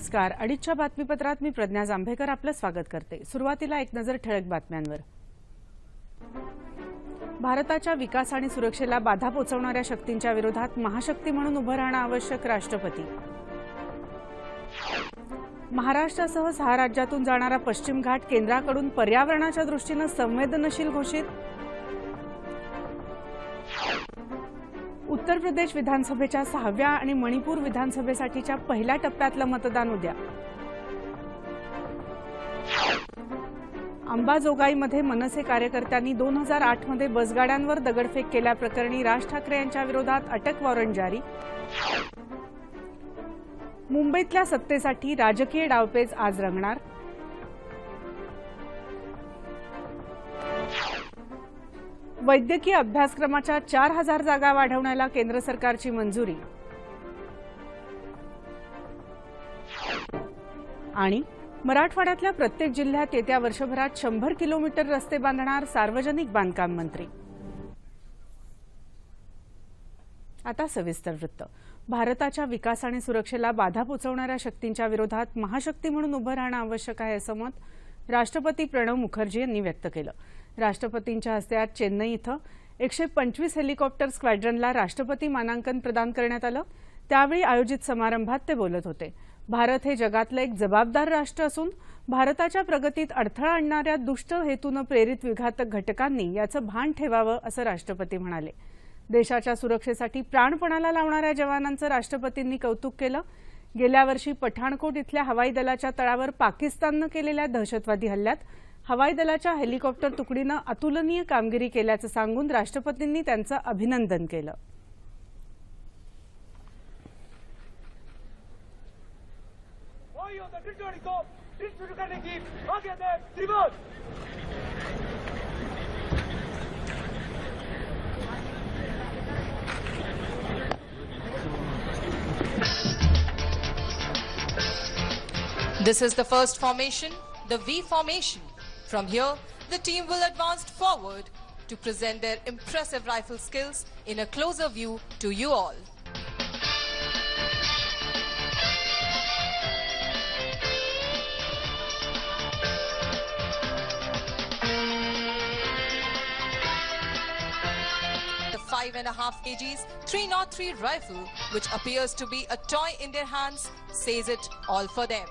नमस्कार. अडीचच्या बातमीपत्रात मी प्रज्ञा जांभेकर आपलं स्वागत करते. सुरुवातीला एक नजर ठळक बातम्यांवर. भारताच्या विकास आणि सुरक्षेला बाधा पोचवणाऱ्या शक्तींच्या विरोधात महाशक्ती म्हणून उभं राहणं आवश्यक राष्ट्रपती. महाराष्ट्रासह सहा राज्यातून जाणारा पश्चिम घाट केंद्राकडून पर्यावरणाच्या दृष्टीनं संवेदनशील घोषित उत्तर प्रदेश विधानसभेच्या सहाव्या आणि मणिपूर विधानसभेसाठीच्या पहिल्या टप्प्यातलं मतदान उद्या. अंबाजोगाईमध्ये मनसे कार्यकर्त्यांनी दोन हजार आठमध्ये बसगाड्यांवर दगडफेक केल्याप्रकरणी राज ठाकरे यांच्या विरोधात अटक वॉरंट जारी. मुंबईतल्या सत्तेसाठी राजकीय डावपेच आज रंगणार. वैद्यकीय अभ्यासक्रमाच्या चार हजार जागा वाढवण्याला केंद्र सरकारची मंजुरी. आणि मराठवाड्यातल्या प्रत्येक जिल्ह्यात येत्या वर्षभरात शंभर किलोमीटर रस्ते बांधणार सार्वजनिक बांधकाम मंत्री. आता सविस्तर वृत्त. भारताच्या विकास आणि सुरक्षेला बाधा पोचवणाऱ्या शक्तींच्या विरोधात महाशक्ती म्हणून उभं राहणं आवश्यक आहे असं मत राष्ट्रपती प्रणव मुखर्जी यांनी व्यक्त केलं. राष्ट्रपतींच्या हस्ते आज चेन्नई इथं एकशे पंचवीस हेलिकॉप्टर स्क्वॅड्रनला राष्ट्रपती मानांकन प्रदान करण्यात आलं. त्यावेळी आयोजित समारंभात ते बोलत होते. भारत हे जगातलं एक जबाबदार राष्ट्र असून भारताच्या प्रगतीत अडथळा आणणाऱ्या दुष्ट हेतूनं प्रेरित विघातक घटकांनी याचं भान ठेवावं असं राष्ट्रपती म्हणाले. देशाच्या सुरक्षेसाठी प्राणपणाला लावणाऱ्या जवानांचं राष्ट्रपतींनी कौतुक केलं. गेल्या वर्षी पठाणकोट इथल्या हवाई दलाच्या तळावर पाकिस्ताननं केलेल्या दहशतवादी हल्ल्यात हवाई दलाच्या हेलिकॉप्टर तुकडीनं अतुलनीय कामगिरी केल्याचं सांगून राष्ट्रपतींनी त्यांचं अभिनंदन केलं This is the first formation, the V formation. From here, the team will advance forward to present their impressive rifle skills in a closer view to you all. The 5.5 kgs 303 rifle, which appears to be a toy in their hands, says it all for them.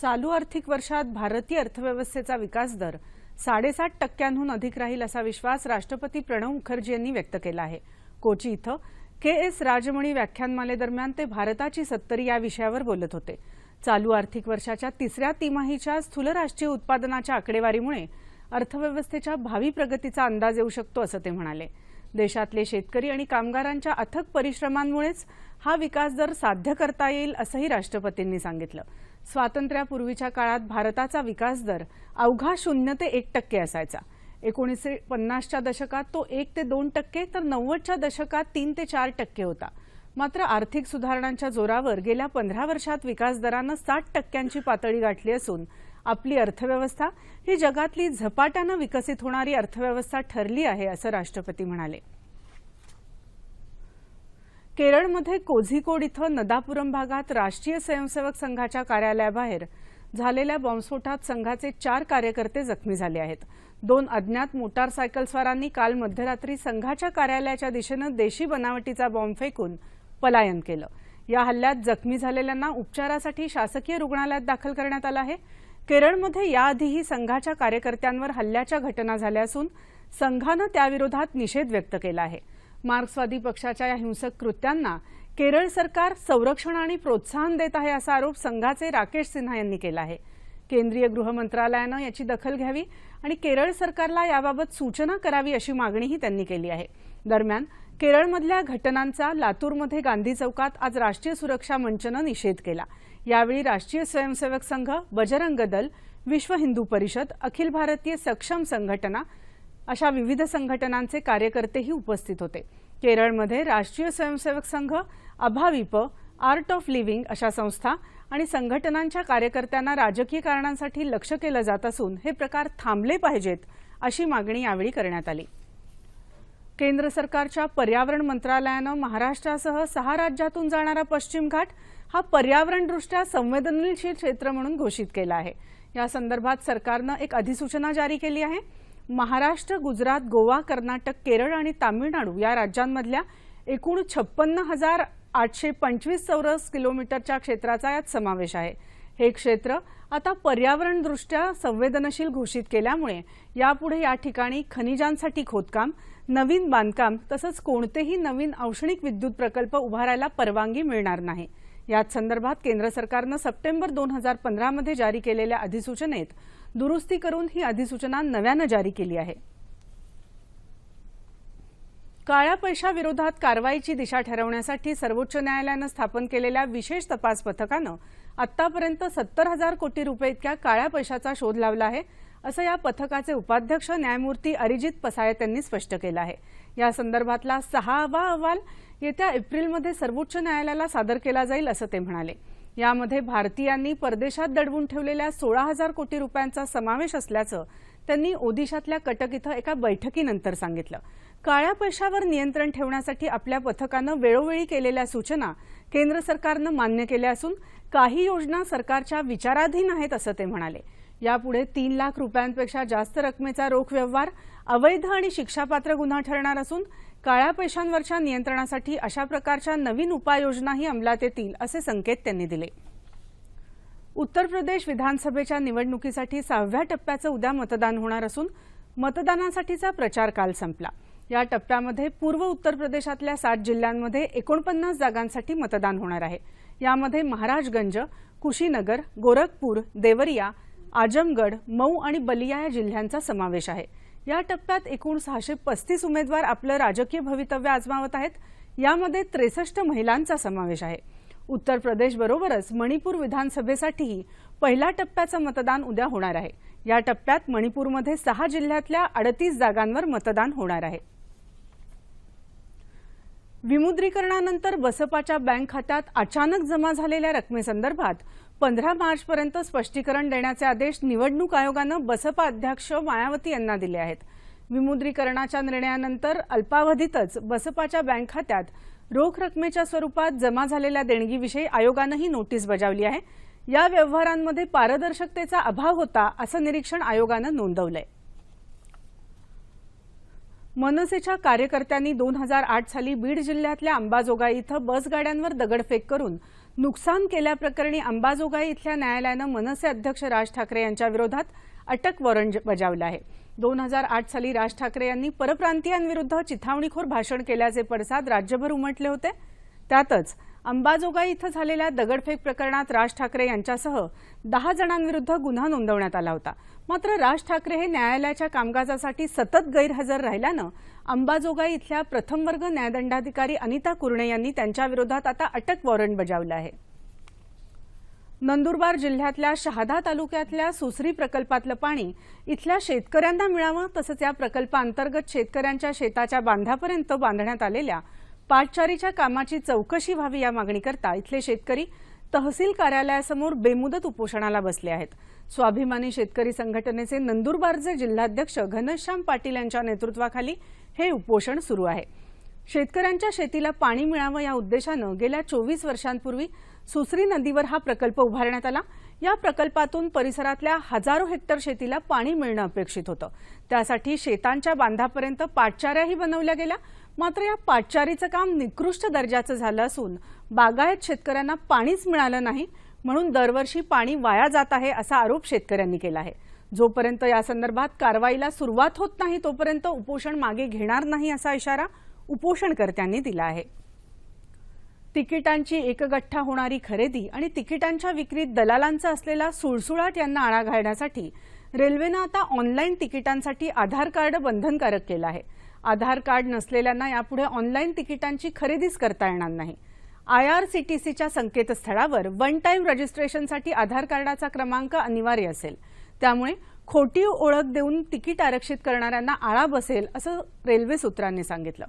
चालू आर्थिक वर्षात भारतीय अर्थव्यवस्थेचा विकास दर साडेसात टक्क्यांहून अधिक राहील असा विश्वास राष्ट्रपती प्रणव मुखर्जी यांनी व्यक्त केला आहे. कोची इथं के एस राजमणी व्याख्यानमालेदरम्यान ते भारताची सत्तरी या विषयावर बोलत होते. चालू आर्थिक वर्षाच्या तिसऱ्या तिमाहीच्या स्थूल राष्ट्रीय उत्पादनाच्या आकडेवारीमुळे अर्थव्यवस्थेच्या भावी प्रगतीचा अंदाज येऊ शकतो असं ते म्हणाले. देशातले शेतकरी आणि कामगारांच्या अथक परिश्रमांमुळेच हा विकास दर साध्य करता येईल असंही राष्ट्रपतींनी सांगितलं. स्वातंत्र्यापूर्वीच्या काळात भारताचा विकास दर अवघा शून्य ते एक टक्के असायचा. एकोणीसशे पन्नासच्या दशकात तो एक ते दोन टक्के तर नव्वदच्या दशकात तीन ते चार टक्के होता. मात्र आर्थिक सुधारणांच्या जोरावर गेल्या पंधरा वर्षात विकास दरानं साठ टक्क्यांची पातळी गाठली असून आपली अर्थव्यवस्था ही जगातली झपाट्यानं विकसित होणारी अर्थव्यवस्था ठरली आहे असं राष्ट्रपती म्हणाले. केरळमध्ये कोझिकोड इथं नदापुरम भागात राष्ट्रीय स्वयंसेवक संघाच्या कार्यालयाबाहेर झालेल्या बॉम्बस्फोटात संघाचे चार कार्यकर्ते जखमी झाले आहेत. दोन अज्ञात मोटारसायकलस्वारांनी काल मध्यरात्री संघाच्या कार्यालयाच्या दिशेनं देशी बनावटीचा बॉम्ब फेकून पलायन केलं. या हल्ल्यात जखमी झालेल्यांना उपचारासाठी शासकीय रुग्णालयात दाखल करण्यात आलं आहे. केरळमध्ये याआधीही संघाच्या कार्यकर्त्यांवर हल्ल्याच्या घटना झाल्या असून संघानं त्याविरोधात निषेध व्यक्त केला आहे. मार्क्सवादी पक्षाच्या या हिंसक कृत्यांना केरळ सरकार संरक्षण आणि प्रोत्साहन देत आहे असा आरोप संघाचे राकेश सिन्हा यांनी केला आहे. केंद्रीय गृह मंत्रालयानं याची दखल घ्यावी आणि केरळ सरकारला याबाबत सूचना करावी अशी मागणीही त्यांनी केली आहे. दरम्यान केरळमधल्या घटनांचा लातूरमध्ये गांधी चौकात आज राष्ट्रीय सुरक्षा मंचनं निषेध केला. यावेळी राष्ट्रीय स्वयंसेवक संघ बजरंग दल विश्व हिंदू परिषद अखिल भारतीय सक्षम संघटना अशा विविध संघटनांचे कार्यकर्तेही उपस्थित होते. केरळमध्ये राष्ट्रीय स्वयंसेवक संघ अभाविप आर्ट ऑफ लिव्हिंग अशा संस्था आणि संघटनांच्या कार्यकर्त्यांना राजकीय कारणांसाठी लक्ष केलं जात असून हे प्रकार थांबले पाहिजेत अशी मागणी यावेळी करण्यात आली. केंद्र सरकारच्या पर्यावरण मंत्रालयानं महाराष्ट्रासह सहा राज्यातून जाणारा पश्चिम घाट हा पर्यावरणदृष्ट्या संवेदनशील क्षेत्र म्हणून घोषित केला आहे. या संदर्भात सरकारनं एक अधिसूचना जारी केली आहे. महाराष्ट्र गुजरात गोवा कर्नाटक केरळ आणि तामिळनाडू या राज्यांमधल्या एकूण छप्पन्न हजार आठशे पंचवीस चौरस किलोमीटरच्या क्षेत्राचा यात समावेश आहे. हे क्षेत्र आता पर्यावरणदृष्ट्या संवेदनशील घोषित केल्यामुळे यापुढे या ठिकाणी खनिजांसाठी खोदकाम नवीन बांधकाम तसंच कोणतेही नवीन औष्णिक विद्युत प्रकल्प उभारायला परवानगी मिळणार नाही. याच संदर्भात केंद्र सरकारनं सप्टेंबर दोन हजार पंधरामध्ये जारी केलेल्या अधिसूचनेत दुरुस्ती करून ही अधिसूचना नव्यानं जारी केली आहे. काळ्या पैशाविरोधात कारवाईची दिशा ठरवण्यासाठी सर्वोच्च न्यायालयानं स्थापन केलेल्या विशेष तपास पथकानं आतापर्यंत सत्तर हजार कोटी रुपये इतक्या काळ्या पैशाचा शोध लावला आहे असं या पथकाचे उपाध्यक्ष न्यायमूर्ती अरिजित पसायत यांनी स्पष्ट केलं आहे. या संदर्भातला सहावा अहवाल येत्या एप्रिलमध्ये सर्वोच्च न्यायालयाला सादर केला जाईल असं ते म्हणाले. यामध्ये भारतीयांनी परदेशात दडवून ठेवलेल्या सोळा हजार कोटी रुपयांचा समावेश असल्याचं त्यांनी ओदिशातल्या कटक इथं एका बैठकीनंतर सांगितलं. काळ्या पैशावर नियंत्रण ठेवण्यासाठी आपल्या पथकानं वेळोवेळी केलेल्या सूचना केंद्र सरकारनं मान्य केल्या असून काही योजना सरकारच्या विचाराधीन आहेत असं ते म्हणाले. यापुढे तीन लाख रुपयांपेक्षा जास्त रकमेचा रोख व्यवहार अवैध आणि शिक्षापात्र गुन्हा ठरणार असून काळ्या पैशांवरच्या नियंत्रणासाठी अशा प्रकारच्या नवीन उपाययोजनाही अंमलात येतील असे संकेत त्यांनी दिले. उत्तर प्रदेश विधानसभेच्या निवडणुकीसाठी सहाव्या टप्प्याचं उद्या मतदान होणार असून मतदानासाठीचा प्रचार काल संपला. या टप्प्यामध्ये पूर्व उत्तर प्रदेशातल्या सात जिल्ह्यांमध्ये एकोणपन्नास जागांसाठी मतदान होणार आहे. यामध्ये महाराजगंज कुशीनगर गोरखपूर देवरिया आजमगड मऊ आणि बलिया या जिल्ह्यांचा समावेश आहे. या टप्प्यात एकूण सहाशे पस्तीस उमेदवार आपलं राजकीय भवितव्य आजमावत आहेत. यामध्ये त्रेसष्ट महिलांचा समावेश आहे. उत्तर प्रदेशबरोबरच मणिपूर विधानसभेसाठीही पहिल्या टप्प्याचं मतदान उद्या होणार आहे. या टप्प्यात मणिपूरमध्ये सहा जिल्ह्यातल्या अडतीस जागांवर मतदान होणार आहे. विमुद्रीकरणानंतर बसपाच्या बँक खात्यात अचानक जमा झालेल्या रकमेसंदर्भात पंधरा मार्चपर्यंत स्पष्टीकरण देण्याचे आदेश निवडणूक आयोगानं बसपा अध्यक्ष मायावती यांना दिले आहेत. विमुद्रीकरणाच्या निर्णयानंतर अल्पावधीतच बसपाच्या बँक खात्यात रोख रकमेच्या स्वरूपात जमा झालेल्या देणगीविषयी आयोगानं ही नोटीस बजावली आहे. या व्यवहारांमध्ये पारदर्शकतेचा अभाव होता असं निरीक्षण आयोगानं नोंदवलंय. मनसेच्या कार्यकर्त्यांनी दोन हजार आठ साली बीड जिल्ह्यातल्या अंबाजोगाई इथं बसगाड्यांवर दगडफेक करून नुकसान केल्याप्रकरणी अंबाजोगाई इथल्या न्यायालयानं मनसे अध्यक्ष राज ठाकरे यांच्या विरोधात अटक वॉरंट बजावलं आहे. दोन हजार आठ साली राज ठाकरे यांनी परप्रांतीयांविरुद्ध चिथावणीखोर भाषण केल्याचे पडसाद राज्यभर उमटले होते. त्यातच अंबाजोगाई इथं झालेल्या दगडफेक प्रकरणात राज ठाकरे यांच्यासह दहा जणांविरुद्ध गुन्हा नोंदवण्यात आला होता. मात्र राज ठाकरे हे न्यायालयाच्या कामकाजासाठी सतत गैरहजर राहिल्यानं अंबाजोगाई इथल्या प्रथमवर्ग न्यायदंडाधिकारी अनिता कुरणे यांनी त्यांच्याविरोधात आता अटक वॉरंट बजावलं आहे. नंदुरबार जिल्ह्यातल्या शहादा तालुक्यातल्या सुसरी प्रकल्पातलं पाणी इथल्या शेतकऱ्यांना मिळावं तसंच या प्रकल्पाअंतर्गत शेतकऱ्यांच्या शेताच्या बांधापर्यंत बांधण्यात आलेल्या पाटचारीच्या कामाची चौकशी व्हावी या मागणीकरता इथले शेतकरी तहसील कार्यालयासमोर बेमुदत उपोषणाला बसले आहेत. स्वाभिमानी शेतकरी संघटनेचे नंदुरबारचे जिल्हाध्यक्ष घनश्याम पाटील यांच्या नेतृत्वाखाली हे उपोषण सुरू आहे. शेतकऱ्यांच्या शेतीला पाणी मिळावं या उद्देशानं गेल्या चोवीस वर्षांपूर्वी सुसरी नदीवर हा प्रकल्प उभारण्यात आला. या प्रकल्पातून परिसरातल्या हजारो हेक्टर शेतीला पाणी मिळणं अपेक्षित होतं. त्यासाठी शेतांच्या बांधापर्यंत पाटचाऱ्याही बनवल्या गेल्या. मात्र या पाटचारीचं काम निकृष्ट दर्जाचं झालं असून बागायत शेतकऱ्यांना पाणीच मिळालं नाही म्हणून दरवर्षी पाणी वाया जात आहे असा आरोप शेतकऱ्यांनी केला आहे. जोपर्यंत या संदर्भात कारवाईला सुरुवात होत नाही तोपर्यंत उपोषण मागे घेणार नाही असा इशारा उपोषणकर्त्यांनी दिला आहे. तिकिटांची एकगठ्ठा होणारी खरेदी आणि तिकिटांच्या विक्रीत दलालांचा असलेला सुळसुळाट यांना आळा घालण्यासाठी रेल्वेनं आता ऑनलाईन तिकिटांसाठी आधार कार्ड बंधनकारक केलं आहे. आधार कार्ड नसलेल्यांना यापुढे ऑनलाईन तिकिटांची खरेदीच करता येणार नाही. आयआरसीटीसीच्या संकेतस्थळावर वन टाइम रजिस्ट्रेशनसाठी आधार कार्डाचा क्रमांक अनिवार्य असेल. त्यामुळे खोटी ओळख देऊन तिकीट आरक्षित करणाऱ्यांना आळा बसेल असं रेल्वे सूत्रांनी सांगितलं.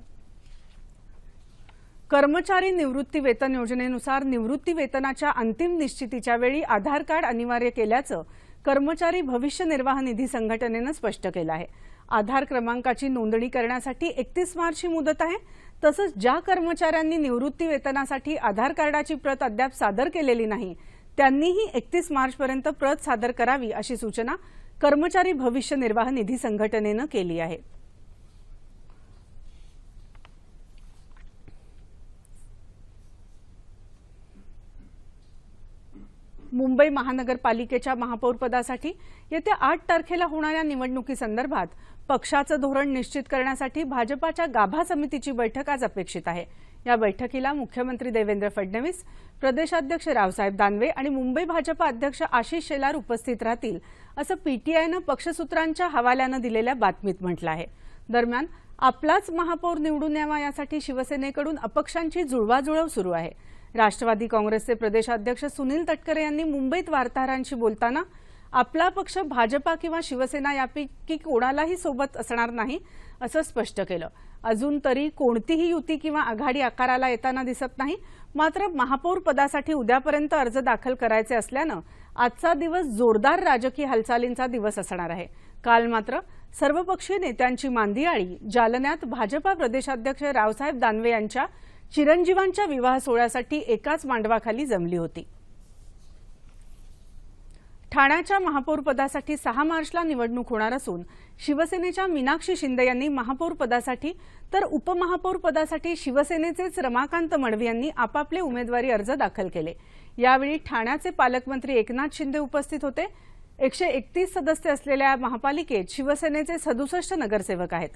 कर्मचारी निवृत्ती वेतन योजनेनुसार निवृत्ती वेतनाच्या अंतिम निश्चितीच्या वेळी आधार कार्ड अनिवार्य केल्याचं कर्मचारी भविष्य निर्वाह निधी संघटनेनं स्पष्ट केलं आहे. आधार क्रमांकाची नोंदणी करण्यासाठी एकतीस मार्चची मुदत आहे. तसंच ज्या कर्मचाऱ्यांनी निवृत्ती वेतनासाठी आधार कार्डाची प्रत अद्याप सादर केलेली नाही त्यांनीही एकतीस मार्चपर्यंत प्रत सादर करावी अशी सूचना कर्मचारी भविष्य निर्वाह निधी संघटनेनं केली आहे. मुंबई महानगरपालिकेच्या महापौरपदासाठी येत्या आठ तारखेला होणाऱ्या निवडणुकीसंदर्भात पक्षाचं धोरण निश्चित करण्यासाठी भाजपाच्या गाभा समितीची बैठक आज अपेक्षित आहे. या बैठकीला मुख्यमंत्री देवेंद्र फडणवीस प्रदेशाध्यक्ष रावसाहेब दानवे आणि मुंबई भाजपा अध्यक्ष आशिष शेलार उपस्थित राहतील असं पीटीआयनं पक्षसूत्रांच्या हवाल्यानं दिलेल्या बातमीत म्हटलं आहे. दरम्यान आपलाच महापौर निवडून यावा यासाठी शिवसेनेकडून अपक्षांची जुळवाजुळव सुरू आहे. राष्ट्रवादी काँग्रेसचे प्रदेशाध्यक्ष सुनील तटकरे यांनी मुंबईत वार्ताहरांशी बोलताना आपला पक्ष भाजपा किंवा शिवसेना यापैकी कोणालाही सोबत असणार नाही असं स्पष्ट केलं. अजून तरी कोणतीही युती किंवा आघाडी आकाराला येताना दिसत नाही मात्र महापौर पदासाठी उद्यापर्यंत अर्ज दाखल करायचे असल्यानं आजचा दिवस जोरदार राजकीय हालचालींचा दिवस असणार आहे. काल मात्र सर्वपक्षीय नेत्यांची मांदियाळी जालन्यात भाजपा प्रदेशाध्यक्ष रावसाहेब दानवे यांच्या चिरंजीवांच्या विवाह सोहळ्यासाठी एकाच मांडवाखाली जमली होती. ठाण्याच्या महापौरपदासाठी सहा मार्चला निवडणूक होणार असून शिवसेनेच्या मीनाक्षी शिंदे यांनी महापौरपदासाठी तर उपमहापौरपदासाठी शिवसेनेचेच रमाकांत मडवी यांनी आपापले उमेदवारी अर्ज दाखल केले. यावेळी ठाण्याचे पालकमंत्री एकनाथ शिंदे उपस्थित होते. एकशे एकतीस सदस्य असलेल्या महापालिकेत शिवसेनेचे सदुसष्ट नगरसेवक आहेत.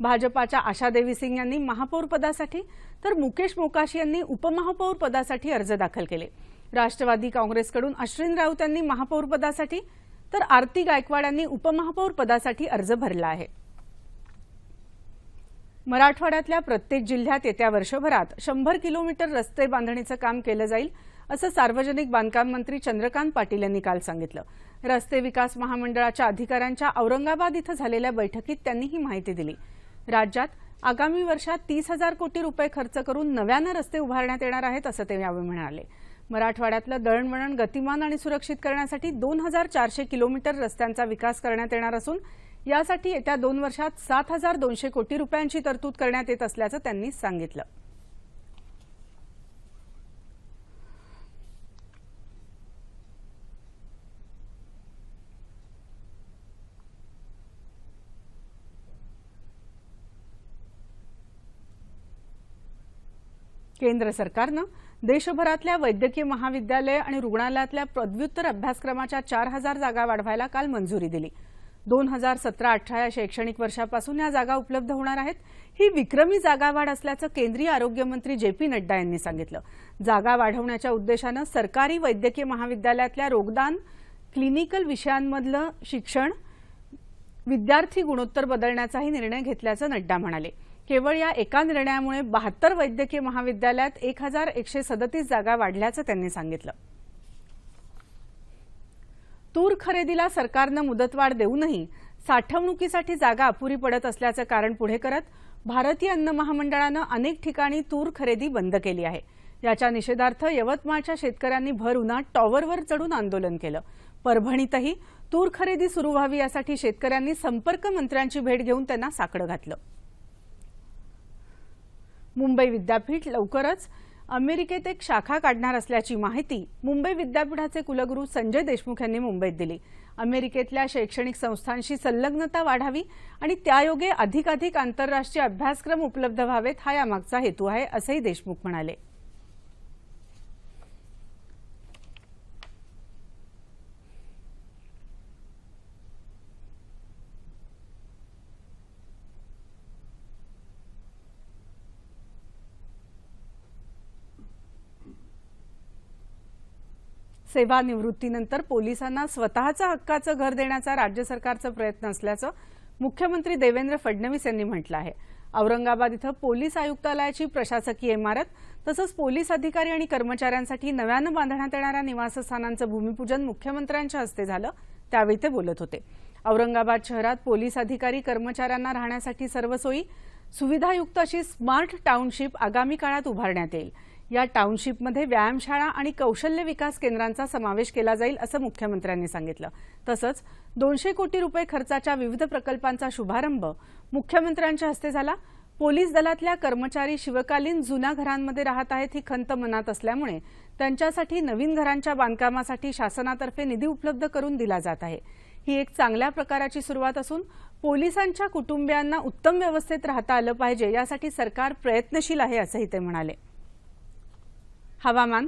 भाजपाच्या आशादेवी सिंग यांनी महापौरपदासाठी तर मुकेश मोकाशी यांनी उपमहापौरपदासाठी अर्ज दाखल केले. राष्ट्रवादी काँग्रेसकडून अश्विन राऊत यांनी महापौरपदासाठी तर आरती गायकवाड यांनी उपमहापौरपदासाठी अर्ज भरला आहे. मराठवाड्यातल्या प्रत्येक जिल्ह्यात येत्या वर्षभरात शंभर किलोमीटर रस्ते बांधणीचं काम केलं जाईल असं सार्वजनिक बांधकाम मंत्री चंद्रकांत पाटील यांनी काल सांगितलं. रस्ते विकास महामंडळाच्या अधिकाऱ्यांच्या औरंगाबाद इथं झालेल्या बैठकीत त्यांनी ही माहिती दिली. राज्यात आगामी वर्षात तीस हजार कोटी रुपये खर्च करून नव्यानं रस्ते उभारण्यात येणार आहेत असं ते यावेळी म्हणाले. मराठवाड्यातलं दळणवळण गतिमान आणि सुरक्षित करण्यासाठी दोन हजार चारशे किलोमीटर रस्त्यांचा विकास करण्यात येणार असून यासाठी येत्या दोन वर्षात सात हजार दोनशे कोटी रुपयांची तरतूद करण्यात येत असल्याचं त्यांनी सांगितलं. केंद्र सरकारनं देशभरातल्या वैद्यकीय महाविद्यालय आणि रुग्णालयातल्या पदव्युत्तर अभ्यासक्रमाच्या चार हजार जागा वाढवायला काल मंजुरी दिली. दोन हजार सतरा अठरा या शैक्षणिक वर्षापासून या जागा उपलब्ध होणार आहेत. ही विक्रमी जागा वाढ असल्याचं केंद्रीय आरोग्यमंत्री जे पी नड्डा यांनी सांगितलं. जागा वाढवण्याच्या उद्देशानं सरकारी वैद्यकीय महाविद्यालयातल्या रोगदान क्लिनिकल विषयांमधलं शिक्षण विद्यार्थी गुणोत्तर बदलण्याचाही निर्णय घेतल्याचं नड्डा म्हणाले. केवळ या एका निर्णयामुळे बहात्तर वैद्यकीय महाविद्यालयात एक हजार एकशे सदतीस जागा वाढल्याचं त्यांनी सांगितलं. तूर खरेदीला सरकारनं मुदतवाढ देऊनही साठवणुकीसाठी जागा अपुरी पडत असल्याचं कारण पुढे करत भारतीय अन्न महामंडळानं अनेक ठिकाणी तूर खरेदी बंद केली आहे. याच्या निषेधार्थ यवतमाळच्या शेतकऱ्यांनी भर उन्हात टॉवरवर चढून आंदोलन केलं. परभणीतही तूर खरेदी सुरू व्हावी यासाठी शेतकऱ्यांनी संपर्क मंत्र्यांची भेट घेऊन त्यांना साकडं घातलं. मुंबई विद्यापीठ लवकरच अमेरिकेत एक शाखा काढणार असल्याची माहिती मुंबई विद्यापीठाचे कुलगुरू संजय देशमुख यांनी मुंबईत दिली. अमेरिकेतल्या शैक्षणिक संस्थांशी संलग्नता वाढावी आणि त्यायोगे अधिकाधिक आंतरराष्ट्रीय अभ्यासक्रम उपलब्ध व्हावेत हा यामागचा हेतू आहे असंही देशमुख म्हणाले. सेवानिवृत्तीनंतर पोलिसांना स्वतःचं हक्काचं घर देण्याचा राज्य सरकारचा प्रयत्न असल्याचं मुख्यमंत्री देवेंद्र फडणवीस यांनी म्हटलं आहे. औरंगाबाद इथं पोलीस आयुक्तालयाची प्रशासकीय इमारत तसंच पोलीस अधिकारी आणि कर्मचाऱ्यांसाठी नव्यानं बांधण्यात येणाऱ्या निवासस्थानांचं भूमिपूजन मुख्यमंत्र्यांच्या हस्ते झालं त्यावेळी ते बोलत होते. औरंगाबाद शहरात पोलीस अधिकारी कर्मचाऱ्यांना राहण्यासाठी सर्व सोयी सुविधायुक्त अशी स्मार्ट टाउनशिप आगामी काळात उभारण्यात येईल. या टाउनशिपमध्ये व्यायामशाळा आणि कौशल्य विकास केंद्रांचा समावेश केला जाईल असं मुख्यमंत्र्यांनी सांगितलं. तसंच दोनशे कोटी रुपये खर्चाच्या विविध प्रकल्पांचा शुभारंभ मुख्यमंत्र्यांच्या हस्ते झाला. पोलीस दलातल्या कर्मचारी शिवकालीन जुन्या घरांमध्ये राहत आहेत ही खंत मनात असल्यामुळे त्यांच्यासाठी नवीन घरांच्या बांधकामासाठी शासनातर्फे निधी उपलब्ध करून दिला जात आहे. ही एक चांगल्या प्रकाराची सुरुवात असून पोलिसांच्या कुटुंबियांना उत्तम व्यवस्थेत राहता आलं पाहिजे यासाठी सरकार प्रयत्नशील आहे असंही ते म्हणाले. हवामान.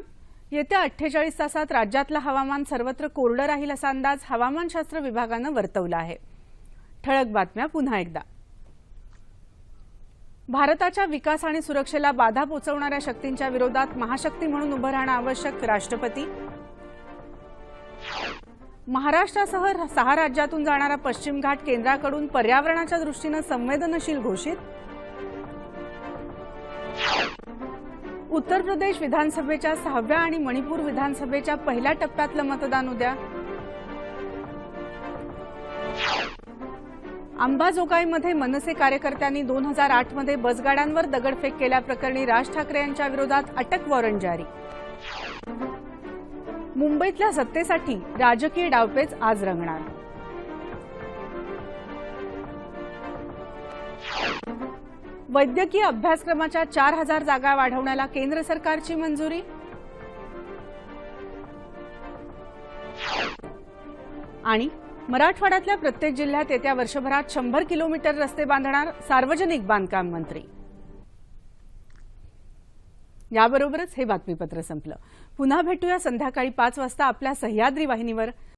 येत्या अठ्ठेचाळीस तासात राज्यातलं हवामान सर्वत्र कोरडं राहील असा अंदाज हवामानशास्त्र विभागानं वर्तवला आहे. ठळक बातम्या पुन्हा एकदा. भारताच्या विकास आणि सुरक्षेला बाधा पोचवणाऱ्या शक्तींच्या विरोधात महाशक्ती म्हणून उभं राहणं आवश्यक राष्ट्रपती. महाराष्ट्रासह सहा राज्यातून जाणारा पश्चिम घाट केंद्राकडून पर्यावरणाच्या दृष्टीनं संवेदनशील घोषित. उत्तर प्रदेश विधानसभेच्या सहाव्या आणि मणिपूर विधानसभेच्या पहिल्या टप्प्यातलं मतदान उद्या. अंबाजोगाईमध्ये मनसे कार्यकर्त्यांनी दोन हजार आठमध्ये बसगाड्यांवर दगडफेक केल्याप्रकरणी राज ठाकरे यांच्या विरोधात अटक वॉरंट जारी. मुंबईतल्या सत्तेसाठी राजकीय डावपेच आज रंगणार. वैद्यकीय अभ्यासक्रमाच्या चार हजार जागा वाढवण्याला केंद्र सरकारची मंजुरी? आणि मराठवाड्यातल्या प्रत्येक जिल्ह्यात येत्या वर्षभरात शंभर किलोमीटर रस्ते बांधणार सार्वजनिक बांधकाम मंत्री. याबरोबरच हे बातमीपत्र संपलं. पुन्हा भेटूया संध्याकाळी पाच वाजता आपल्या सह्याद्री वाहिनीवर.